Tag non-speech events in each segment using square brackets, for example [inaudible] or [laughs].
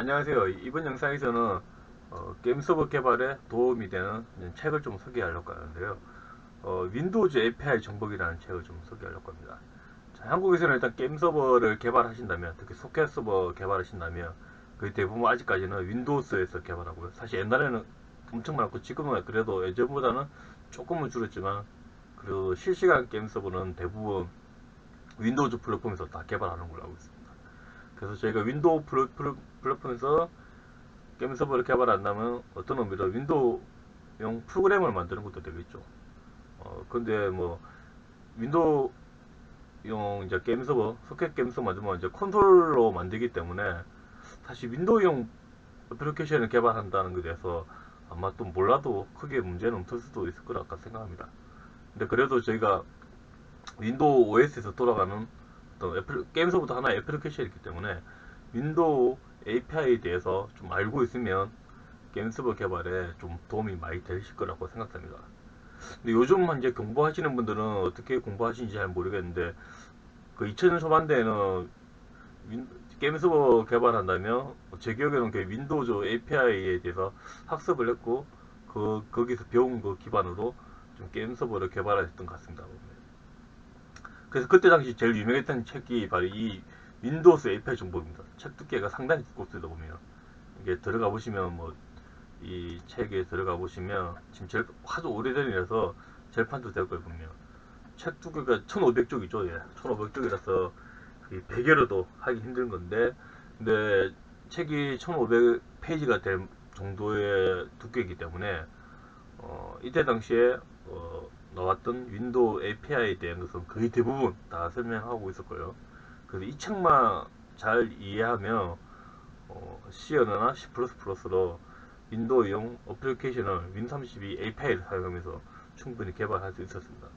안녕하세요. 이번 영상에서는 어, 게임 서버 개발에 도움이 되는 책을 좀 소개하려고 하는데요. 어, 윈도우즈 API 정복이라는 책을 좀 소개하려고 합니다. 자, 한국에서는 일단 게임 서버를 개발하신다면, 특히 소켓 서버 개발하신다면, 거의 대부분 아직까지는 윈도우스에서 개발하고요. 사실 옛날에는 엄청 많고 지금은 그래도 예전보다는 조금은 줄었지만, 그리고 실시간 게임 서버는 대부분 윈도우즈 플랫폼에서 다 개발하는 걸로 알고 있습니다. 그래서 저희가 윈도우 플랫폼에서 게임 서버를 개발한다면 어떤 의미로 윈도우용 프로그램을 만드는 것도 되겠죠. 어, 근데 뭐 윈도우용 이제 게임 서버, 소켓 게임 서버 만들면 이제 콘솔로 만들기 때문에 사실 윈도우용 애플리케이션을 개발한다는 것에 대해서 아마 또 몰라도 크게 문제는 없을 수도 있을 거라 생각합니다. 근데 그래도 저희가 윈도우 OS에서 돌아가는 어떤 애플, 게임 서버도 하나의 애플리케이션이기 때문에 윈도우 API에 대해서 좀 알고 있으면 게임 서버 개발에 좀 도움이 많이 되실 거라고 생각합니다. 근데 요즘 이제 공부하시는 분들은 어떻게 공부하시는지 잘 모르겠는데 그 2000년 초반대에는 윈, 게임 서버 개발한다면 제 기억에는 그 윈도우즈 API에 대해서 학습을 했고 그 거기서 배운 거 기반으로 좀 게임 서버를 개발했던 것 같습니다. 그래서 그때 당시 제일 유명했던 책이 바로 이 윈도우스 API 정보입니다. 책 두께가 상당히 두껍습니다 보면. 이게 들어가 보시면 뭐 이 책에 들어가 보시면 지금 제일 아주 오래전이라서 절판도 될 거예요 보면 책 두께가 1500쪽이죠 예. 1500쪽이라서 베개로도 하기 힘든 건데. 근데 책이 1500페이지가 될 정도의 두께이기 때문에 어, 이때 당시에 어, 나왔던 윈도우 API에 대한 것은 거의 대부분 다 설명하고 있을 거예요. 그래서 이 책만 잘 이해하면 어, C 언어나 C++로 윈도우용 어플리케이션을 윈32 API를 사용하면서 충분히 개발할 수 있었습니다.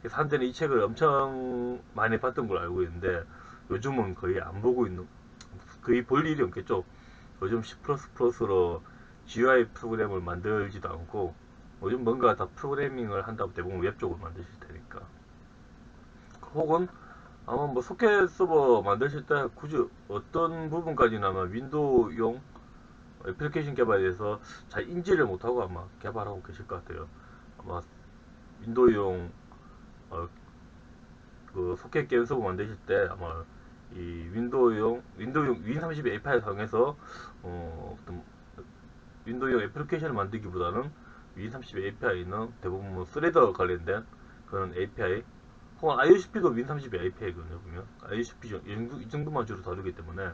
그래서 한때는 이 책을 엄청 많이 봤던 걸 알고 있는데 요즘은 거의 안 보고 있는 거의 볼 일이 없겠죠. 요즘 C++로 GUI 프로그램을 만들지도 않고 요즘 뭔가 다 프로그래밍을 한다고 대부분 웹 쪽으로 만드실 테니까. 혹은 아마 뭐 소켓 서버 만드실 때 굳이 어떤 부분까지는 아마 윈도우용 애플리케이션 개발에 대해서 잘 인지를 못하고 아마 개발하고 계실 것 같아요. 아마 윈도우용 어, 그 소켓 게임 서버 만드실 때 아마 이 윈도우용 윈도우용 윈30 API 사용해서 어, 어떤 윈도우용 애플리케이션을 만들기보다는 윈30 API는 대부분 뭐 스레더 관련된 그런 API 혹은 IOCP도 윈30 API거든요 보면. IOCP 이 정도만 주로 다루기 때문에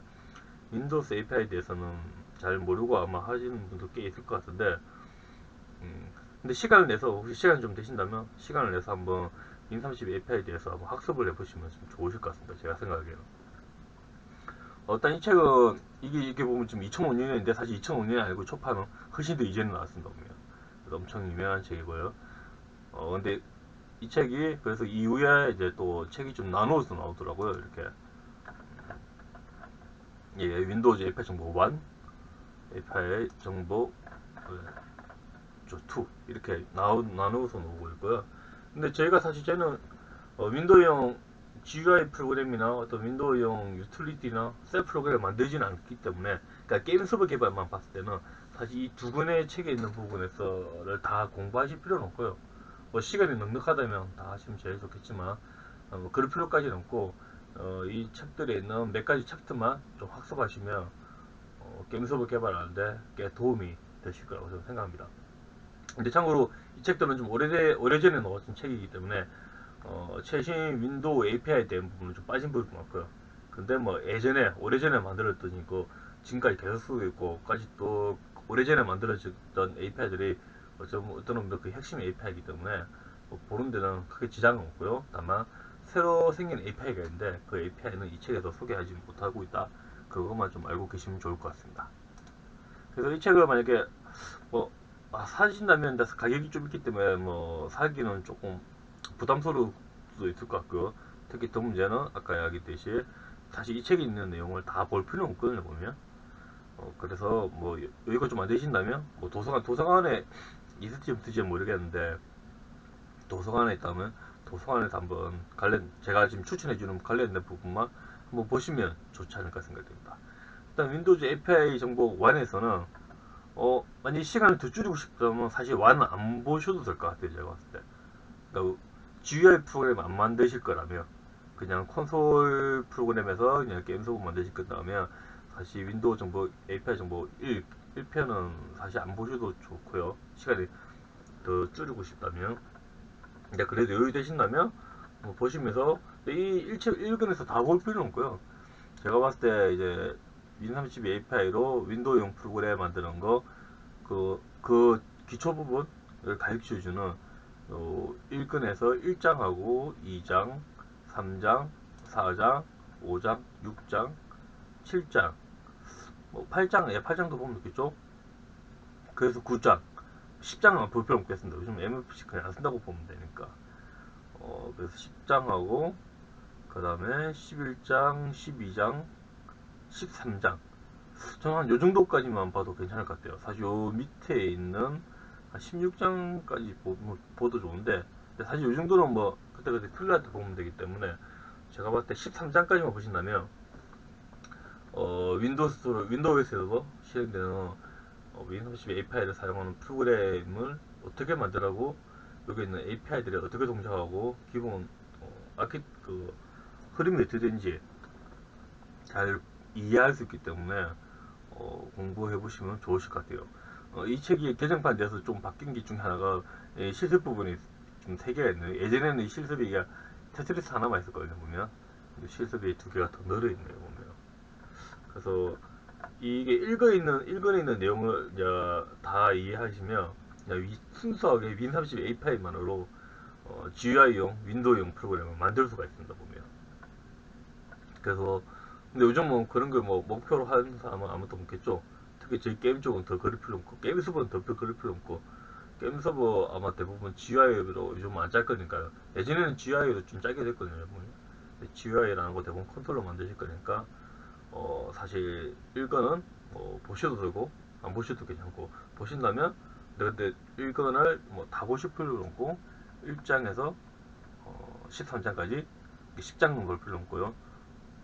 윈도우스 API에 대해서는 잘 모르고 아마 하시는 분도 꽤 있을 것 같은데 음, 근데 시간을 내서 혹시 시간 좀 되신다면 시간을 내서 한번 윈30 API에 대해서 한번 학습을 해보시면 좀 좋으실 것 같습니다 제가 생각하기에는. 어, 일단 이 책은 이게 이게 보면 지금 2005년인데 사실 2005년이 아니고 초판은 훨씬 더 이제는 나왔습니다 보면 엄청 유명한 책이고요. 어, 근데 이 책이 그래서 이후에 이제 또 책이 좀 나누어서 나오더라고요. 이렇게 예, 윈도우즈 API 정보 1, API 정보 네, 2 이렇게 나누, 나누어서 나오고 있고요. 근데 저희가 사실 저는 어, 윈도우용 GUI 프로그램이나 어떤 윈도우용 유틸리티나 셀 프로그램을 만들지는 않기 때문에 그러니까 게임 서버 개발만 봤을 때는 사실 이 두 권의 책에 있는 부분에서를 다 공부하실 필요는 없고요. 뭐 시간이 넉넉하다면 다 하시면 제일 좋겠지만 어, 뭐 그럴 필요까지는 없고 어, 이 책들에 있는 몇 가지 챕터만 좀 학습하시면 어, 게임 서버 개발하는데 꽤 도움이 되실 거라고 저는 생각합니다. 근데 참고로 이 책들은 좀 오래돼, 오래전에 나왔던 책이기 때문에 어, 최신 윈도우 API에 대한 부분은 좀 빠진 부분이 많고요. 근데 뭐 예전에 오래전에 만들었던 거 지금까지 계속 쓰고 있고 까지 또 오래전에 만들어졌던 API들이 어떤 어떤 의미로 그 핵심 API이기 때문에 뭐 보는 데는 크게 지장은 없고요. 다만 새로 생긴 API가 있는데 그 API는 이 책에서 소개하지 못하고 있다. 그것만 좀 알고 계시면 좋을 것 같습니다. 그래서 이 책을 만약에 뭐 아, 사신다면 가격이 좀 있기 때문에 뭐 사기는 조금 부담스러울 수도 있을 것 같고요. 특히 더 문제는 아까 이야기했듯이 사실 이 책에 있는 내용을 다 볼 필요는 없거든요 보면 어, 그래서 뭐 여기가 좀 안 되신다면 뭐 도서관 도서관에 있을지 없을지 모르겠는데 도서관에 있다면 도서관에서 한번 관련 제가 지금 추천해 주는 관련된 부분만 한번 보시면 좋지 않을까 생각됩니다. 일단 윈도우즈 API 정보 1에서는 어 만약 시간을 더 줄이고 싶다면 사실 1은 안 보셔도 될 것 같아요 제가 봤을 때 그러니까 GUI 프로그램 안 만드실 거라면 그냥 콘솔 프로그램에서 그냥 게임 소금 만드실 거라면 사실 윈도우 정보 API 정보 1, 1편은 사실 안 보셔도 좋고요. 시간이 더 줄이고 싶다면. 근데 그래도 여유 되신다면 뭐 보시면서 이 일체 1권에서 다 볼 필요는 없고요. 제가 봤을 때 이제 윈32 API로 윈도우용 프로그램 만드는 거, 그, 그 기초 부분을 가르쳐주는 어, 1권에서 1장하고 2장, 3장, 4장, 5장, 6장, 7장, 뭐 8장, 예, 8장도 보면 되겠죠? 그래서 9장, 10장은 볼 필요 없겠습니다. 요즘 MFC 그냥 안 쓴다고 보면 되니까. 어, 그래서 10장하고, 그 다음에 11장, 12장, 13장. 저는 한 요 정도까지만 봐도 괜찮을 것 같아요. 사실 요 밑에 있는 한 16장까지 보, 도 좋은데, 사실 요 정도는 뭐, 그때그때 때 보면 되기 때문에, 제가 봤을 때 13장까지만 보신다면, 어, 윈도우 스토어, 윈도우에서도 실행되는 어, 윈도우10 API를 사용하는 프로그램을 어떻게 만들라고 여기 있는 API들이 어떻게 동작하고 기본 어, 아키 그 흐름이 어떻게 되는지 잘 이해할 수 있기 때문에 어, 공부해 보시면 좋으실 것 같아요. 어, 이 책이 개정판 돼서 좀 바뀐 게 중에 하나가 예, 실습 부분이 좀 세 개가 있네요. 예전에는 이 실습이 테트리스 하나만 있었거든요. 보면 실습이 두 개가 더 늘어 있네요. 그래서 이게 읽어 있는 읽어 있는 내용을 이제 다 이해하시면 순수하게 윈30 API만으로 어, GUI용 윈도우용 프로그램을 만들 수가 있습니다. 보면 그래서 근데 요즘 뭐 그런 걸 뭐 목표로 하는 사람은 아무도 없겠죠. 특히 저희 게임 쪽은 더 그럴 필요 없고 게임 서버는 더 그럴 필요 없고 게임 서버 아마 대부분 GUI로 요즘 안 짤 거니까요. 예전에는 GUI로 좀 짜게 됐거든요. GUI라는 거 대부분 컨트롤러 만드실 거니까 어 사실 읽거는 뭐 보셔도 되고 안 보셔도 괜찮고 보신다면 근데 1권을 뭐 다 보실 필요는 없고 1장에서 어 13장까지 10장 볼 필요 없고요.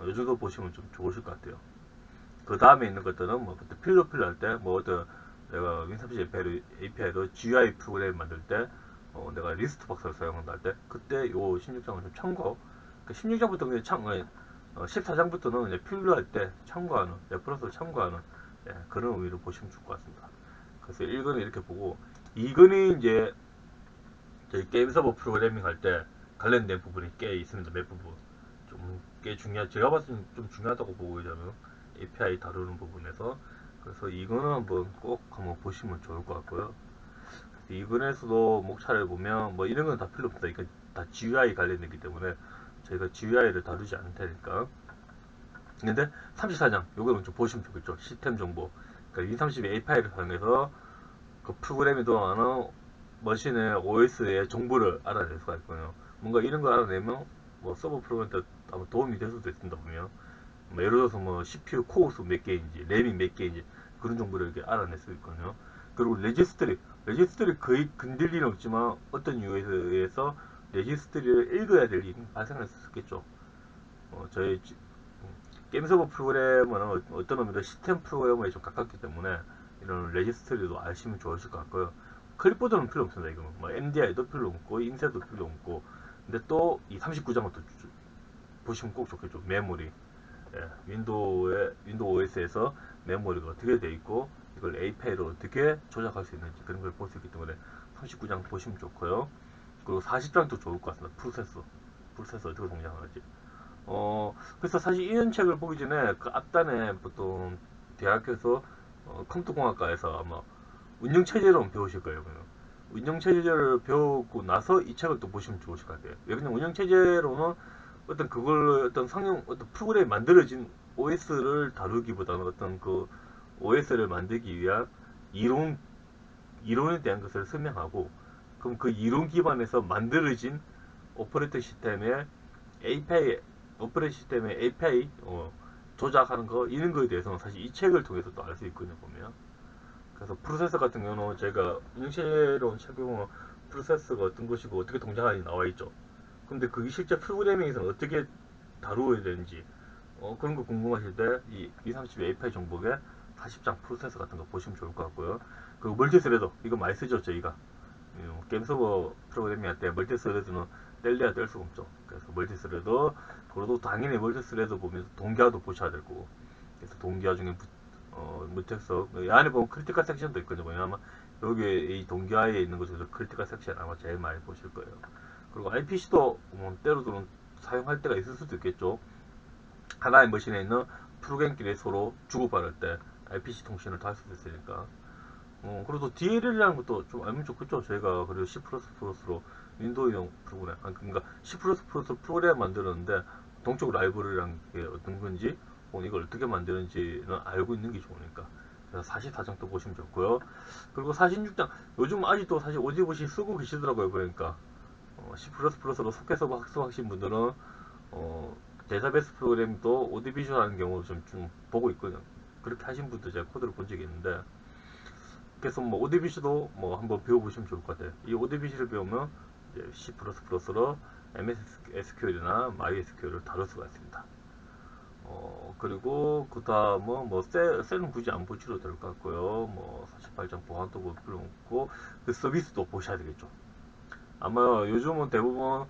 이 정도 보시면 좀 좋으실 것 같아요. 그 다음에 있는 것들은 뭐 그때 필로 필로 할때 뭐 어떤 내가 윈30 API로 GUI 프로그램 만들 때 어, 내가 리스트 박스를 사용한다 할 때 그때 요 16장을 좀 참고 그 16장부터 그냥 참 어, 14장부터는 이제 필요할 때 참고하는 레퍼런스를 참고하는 예, 그런 의미로 보시면 좋을 것 같습니다. 그래서 1권은 이렇게 보고 2권이 이제 저희 게임 서버 프로그래밍 할 때 관련된 부분이 꽤 있습니다. 몇 부분. 좀 꽤 중요한 제가 봤을 때는 좀 중요하다고 보고 있잖아요 API 다루는 부분에서 그래서 이거는 한번 꼭 한번 보시면 좋을 것 같고요 이근에서도 목차를 보면 뭐 이런 건 다 필요 없다 이거 다 GUI 관련되기 때문에 저희가 GUI를 다루지 않을 테니까. 근데 34장 요거는 좀 보시면 좋겠죠. 시스템 정보. 그러니까 윈30 API를 사용해서 그 프로그램이 돌아가는 머신의 OS의 정보를 알아낼 수가 있거든요. 뭔가 이런 거 알아내면 뭐 서버 프로그램한테 아마 도움이 될 수도 있습니다 보면. 뭐 예를 들어서 뭐 CPU 코어 수 몇 개인지 램이 몇 개인지 그런 정보를 이렇게 알아낼 수 있거든요. 그리고 레지스트리 레지스트리 거의 일은 없지만 어떤 이유에 의해서 레지스트리를 읽어야 될 일이 발생할 수 있겠죠 어, 저희 게임 서버 프로그램은 어떤 의미로 시스템 프로그램에 좀 가깝기 때문에 이런 레지스트리도 아시면 좋으실 것 같고요 클립보드는 필요 없습니다 이거 뭐 MDI도 필요 없고 인쇄도 필요 없고 근데 또 이 39장은 또 보시면 꼭 좋겠죠. 메모리. 예, 윈도우의 윈도우 OS에서 메모리가 어떻게 되어 있고 이걸 API로 어떻게 조작할 수 있는지 그런 걸 볼 수 있기 때문에 39장 보시면 좋고요. 그리고 40장도 좋을 것 같습니다. 프로세서. 프로세서 어떻게 동작하는지. 어, 그래서 사실 이런 책을 보기 전에 그 앞단에 보통 대학교에서 어, 컴퓨터공학과에서 아마 운영체제로 배우실 거예요. 그냥. 운영체제를 배우고 나서 이 책을 또 보시면 좋으실 것 같아요. 왜 그냥 운영체제로는 어떤 그걸 어떤 성형 어떤 프로그램이 만들어진 OS를 다루기보다는 어떤 그 OS를 만들기 위한 이론 이론에 대한 것을 설명하고 그럼 그 이론 기반에서 만들어진 오퍼레이터 시스템의 API 오퍼레이터 시스템의 API 어, 조작하는 거 이런 거에 대해서는 사실 이 책을 통해서 또 알 수 있거든요 보면. 그래서 프로세서 같은 경우는 제가 인쇄론 책보면 프로세서가 어떤 것이고 어떻게 동작하는지 나와 있죠. 근데 그게 실제 프로그래밍에서는 어떻게 다루어야 되는지 어, 그런 거 궁금하실 때이 230 API 정복에 40장 프로세서 같은 거 보시면 좋을 것 같고요. 그리고 멀티스레더 이거 많이 쓰죠 저희가. 음, 게임 서버 프로그래밍 할때 멀티스레더는 뗄래야 뗄 수가 없죠. 그래서 멀티스레더 그리고 당연히 멀티스레더 보면서 동기화도 보셔야 될 거고 그래서 동기화 중에 무, 어, 무택석 이 안에 보면 크리티컬 섹션도 있거든요. 왜냐면 여기에 이 동기화에 있는 것에서 크리티컬 섹션 아마 제일 많이 보실 거예요. 그리고 IPC도 뭐 때로들은 사용할 때가 있을 수도 있겠죠. 하나의 머신에 있는 프로그램끼리 서로 주고받을 때 IPC 통신을 다 할 수도 있으니까. 어, 그래도 DLL이라는 것도 좀 알면 좋겠죠. 저희가 그리고 C++로 윈도우용 프로그램, 아, 그러니까 C++ 프로그램 만들었는데 동적 라이브러리라는 게 어떤 건지, 어, 이걸 어떻게 만드는지는 알고 있는 게 좋으니까. 그래서 44장도 보시면 좋고요. 그리고 46장, 요즘 아직도 사실 오디브시 쓰고 계시더라고요. 보니까. 어, C++로 서버 학습하신 분들은 어, 데이터베이스 프로그램도 오디비주얼 하는 경우를 좀, 좀 보고 있거든요. 그렇게 하신 분도 제가 코드를 본 적이 있는데 그래서 뭐 ODBC도 뭐 한번 배워보시면 좋을 것 같아요. 이 ODBC를 배우면 C++로 MS SQL이나 MySQL을 다룰 수가 있습니다. 어, 그리고 그 다음은 뭐 셀, 셀은 굳이 안 보셔도 될 것 같고요. 뭐 48장 보안도 볼 필요 없고 그 서비스도 보셔야 되겠죠. 아마 요즘은 대부분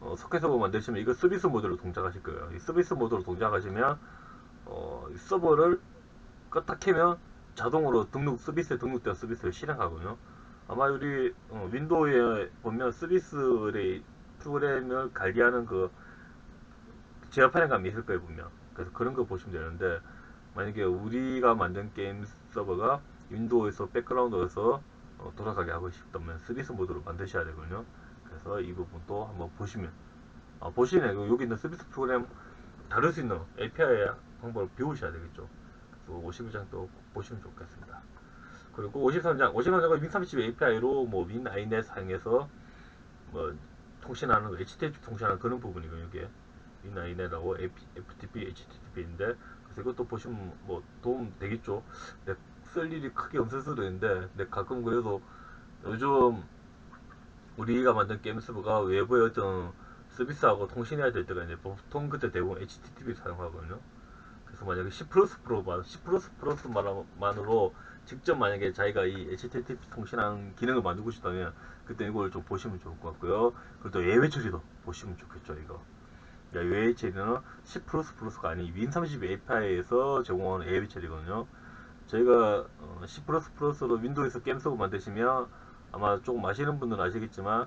어, 서버 만드시면 이거 서비스 모드로 동작하실 거예요. 이 서비스 모드로 동작하시면 어, 이 서버를 껐다 켜면 자동으로 등록 서비스에 등록된 서비스를 실행하거든요. 아마 우리 어, 윈도우에 보면 서비스의 프로그램을 관리하는 그 제어판에 가면 있을 거예요 보면. 그래서 그런 거 보시면 되는데 만약에 우리가 만든 게임 서버가 윈도우에서 백그라운드에서 어, 돌아가게 하고 싶다면 서비스 모드로 만드셔야 되거든요. 그래서 이 부분도 한번 보시면 아, 보시네 여기 있는 서비스 프로그램 다룰 수 있는 API 방법을 배우셔야 되겠죠. 그래서 51장도 보시면 좋겠습니다. 그리고 53장, 53장은 윈30 API로 뭐 윈 아이넷 사용해서 뭐 통신하는 거, HTTP 통신하는 그런 부분이거든요. 이게 윈 아이넷하고 FTP, HTTP인데 그래서 이것도 보시면 뭐 도움 되겠죠. 근데 쓸 일이 크게 없을 수도 있는데 근데 가끔 그래도 요즘 우리가 만든 게임 서버가 외부의 어떤 서비스하고 통신해야 될 때가 이제 보통 그때 대부분 HTTP 사용하거든요. 그래서 만약에 C++ 프로만 C++ 만으로 직접 만약에 자기가 이 HTTP 통신하는 기능을 만들고 싶다면 그때 이걸 좀 보시면 좋을 것 같고요. 그리고 또 예외 처리도 보시면 좋겠죠, 이거. 그러니까 예외 처리는 C++가 아닌 윈30 API에서 제공하는 예외 처리거든요. 저희가 C++로 윈도우에서 게임 서버 만드시면 아마 조금 아시는 분들은 아시겠지만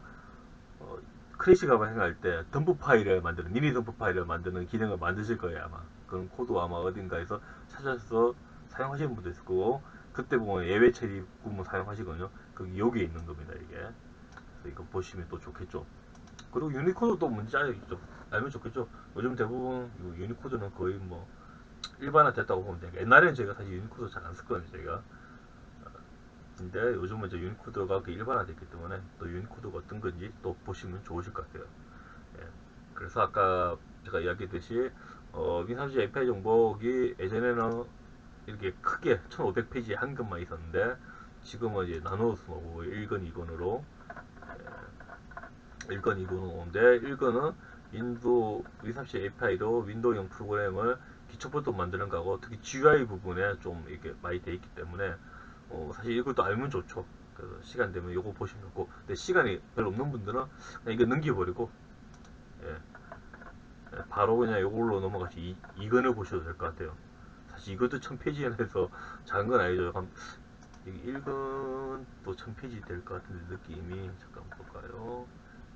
어, 크래시가 발생할 때 덤프 파일을 만드는 미니 덤프 파일을 만드는 기능을 만드실 거예요 아마 그런 코드 아마 어딘가에서 찾아서 사용하시는 분도 있을 거고 그때 보면 예외 처리 구문 사용하시거든요. 그 여기에 있는 겁니다 이게. 그래서 이거 보시면 또 좋겠죠. 그리고 유니코드도 문제 알겠죠 알면 좋겠죠. 요즘 대부분 유니코드는 거의 뭐 일반화 됐다고 보면 돼요 옛날에는 제가 사실 유니코드 잘 안 썼거든요 제가. 근데 요즘은 이제 유니코드가 그 일반화 됐기 때문에 또 유니코드가 어떤 건지 또 보시면 좋으실 것 같아요. 예. 그래서 아까 제가 이야기했듯이 어, 윈30 API 정복이 예전에는 이렇게 크게 1500페이지 한것만 있었는데 지금은 이제 나누어서 오고 1건 2건으로 예. 1건 2건으로 오는데 1건은 윈도우 윈30 API로 윈도우용 프로그램을 기초부터 만드는 거하고 특히 GUI 부분에 좀 이렇게 많이 돼 있기 때문에 어, 사실 이것도 알면 좋죠. 그 시간 되면 이거 보시면 좋고, 근데 시간이 별로 없는 분들은 이거 넘겨버리고, 예. 예, 바로 그냥 이걸로 넘어가시 이, 이건을 보셔도 될 것 같아요. 사실 이것도 1000페이지나 해서 작은 건 아니죠. 한, 이게 1건 또 1000페이지 될 것 같은데, 느낌이. 잠깐 볼까요?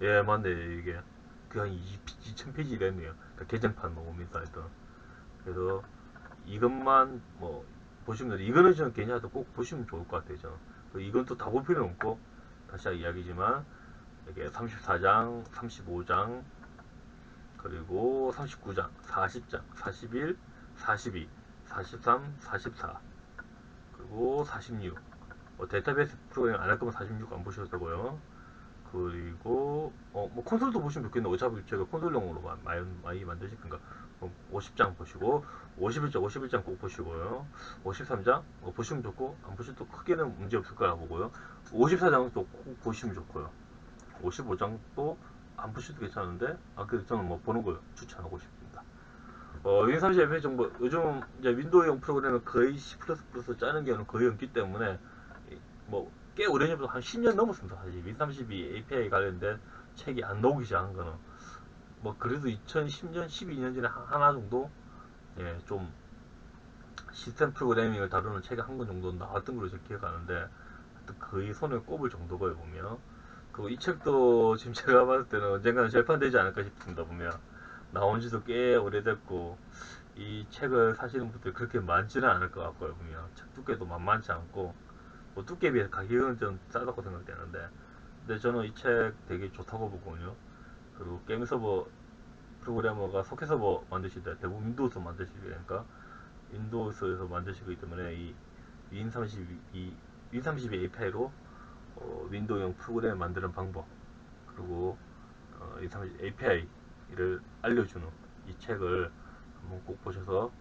예, 맞네. 이게. 그냥 2000페이지 됐네요. 그러니까 개정판 뭐 오면서 하여튼. 그래서 이것만 뭐 보시면 이거는 저는 개념도 꼭 보시면 좋을 것 같아요. 저는. 이건 또 다 볼 필요는 없고 다시 이야기지만 이게 34장, 35장 그리고 39장, 40장, 41, 42, 43, 44 그리고 46뭐 데이터베이스 프로그램 안 할 거면 46 안 보셔도 되고요. 그리고 어, 뭐 콘솔도 보시면 좋겠네. 어차피 제가 콘솔용으로 많이, 많이 만드실 건가. 50장 보시고 51장 51장 꼭 보시고요 53장 뭐 보시면 좋고 안 보셔도 크게는 문제 없을 거라 보고요 54장도 꼭 보시면 좋고요 55장도 안 보셔도 괜찮은데? 아 그래서 저는 뭐 보는 걸 추천하고 싶습니다. 어, 윈30 API 정보 요즘 이제 윈도우용 프로그램을 거의 C++ 짜는 경우는 거의 없기 때문에 뭐 꽤 오래전부터 한 10년 넘었습니다. 사실 윈32 API 관련된 책이 안 나오기 시작한 거는. 뭐 그래도 2010년, 12년 전에 하- 하나 정도? 예, 좀 시스템 프로그래밍을 다루는 책이 한 권 정도 나왔던 걸로 기억하는데 거의 손에 꼽을 정도고요 보면 그리고 이 책도 [laughs] 지금 제가 봤을 때는 언젠가는 절판되지 않을까 싶습니다 보면. 나온 지도 꽤 오래됐고 이 책을 사시는 분들 그렇게 많지는 않을 것 같고요 보면. 책 두께도 만만치 않고 뭐 두께에 비해서 가격은 좀 싸다고 생각되는데. 근데 저는 이 책 되게 좋다고 보거든요. 그리고 게임 서버 프로그래머가 소켓 서버 만드실 때 대부분 윈도우에서 만드시게 되니까 윈도우스에서 만드시기 때문에 이 윈32 윈32 API로 어, 윈도우용 프로그램 만드는 방법 그리고 어, 윈30 API를 알려주는 이 책을 한번 꼭 보셔서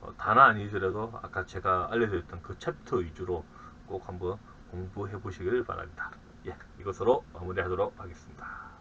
어, 단어 아니더라도 아까 제가 알려드렸던 그 챕터 위주로 꼭 한번 공부해 보시길 바랍니다. 예, 이것으로 마무리하도록 하겠습니다.